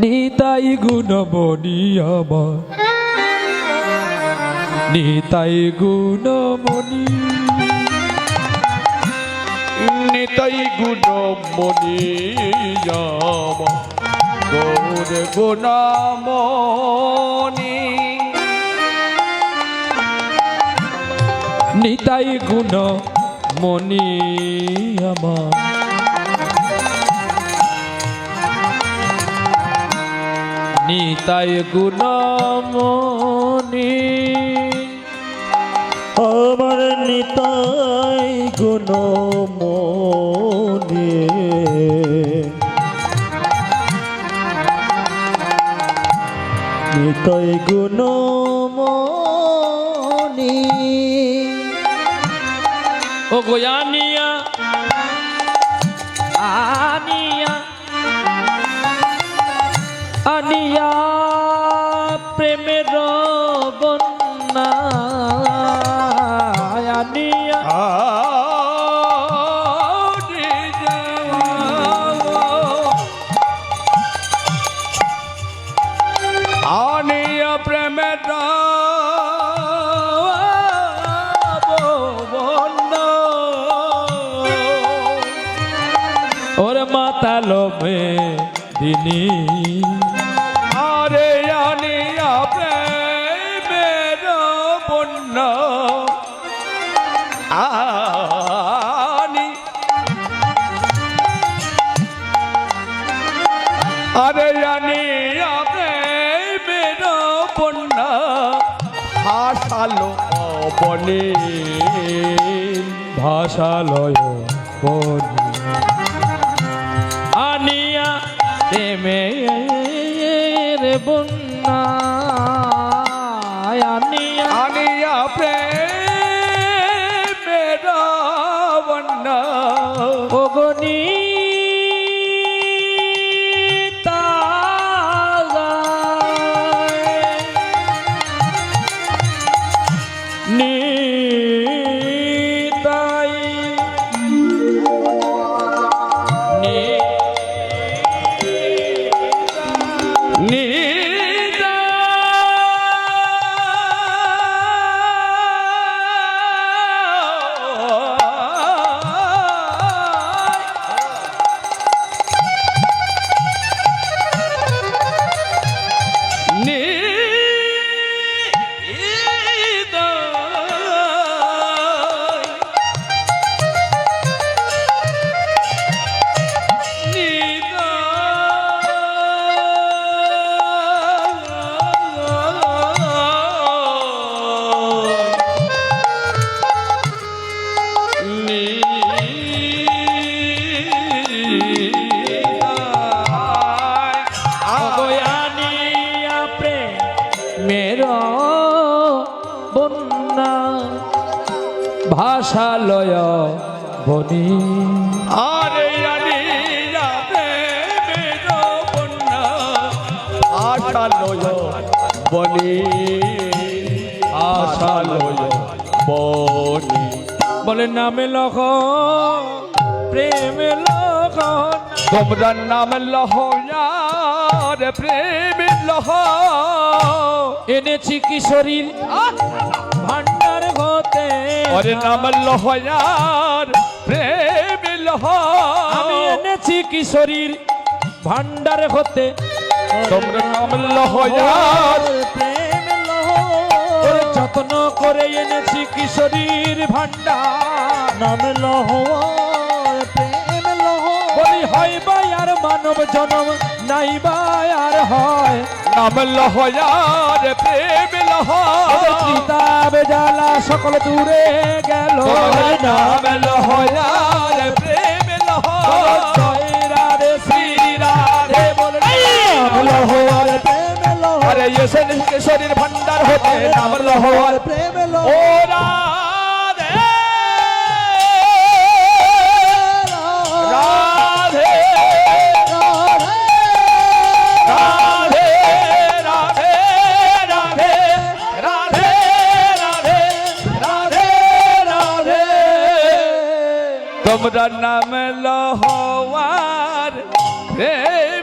নিতাই গুণমণি আমার। নিতাই গুণমণি। নিতাই গুণ মনি গৌর গুণামণি। নিতাই গুণ মণি আমার। নিতাই গুণমণি। আমার নিতাই গুণমণি। নিতাই গুণমণি। ও গোয়ানিয়া মে দিনী। আরে আনিয়া প্রেমের বন্য। আনি। আরে আনিয়া প্রেমের বন্য। হাসালো বনে ভাষালয় বনি। প্রেমের বন্যা আনিয়া আনিয়া প্রেমের বন্যা ভাষালয় বনি। আরে আশালয় বনি। আশালয় বনি। বলে নামে লখ প্রেমে লখন তোমরা নাম লহয়ার প্রেম লহ। এনেছি কিশোরীর ভান্ডার হতে অরে নাম লহয়ার প্রেম লহ আমি এনেছি কিশোরীর ভান্ডার হতে তোমরা নাম লহয়ার প্রেম লহ ওরে যত্ন করে এনেছি কিশোরীর ভান্ডার নাম লহ প্রেম লহ বলি হয় বা আর মানব জনম নাই বা আর হয়। নাম লহয়ার প্রেম লহিতাব জালা সকল দূরে গেল। নাম লহয়ার প্রেম লহরে শ্রী রাধে বল। লহয়ার প্রেম লহরে শরীর ভান্ডার হতে। নাম লহয়ার প্রেম তোমরা নাম লহওয়ার রে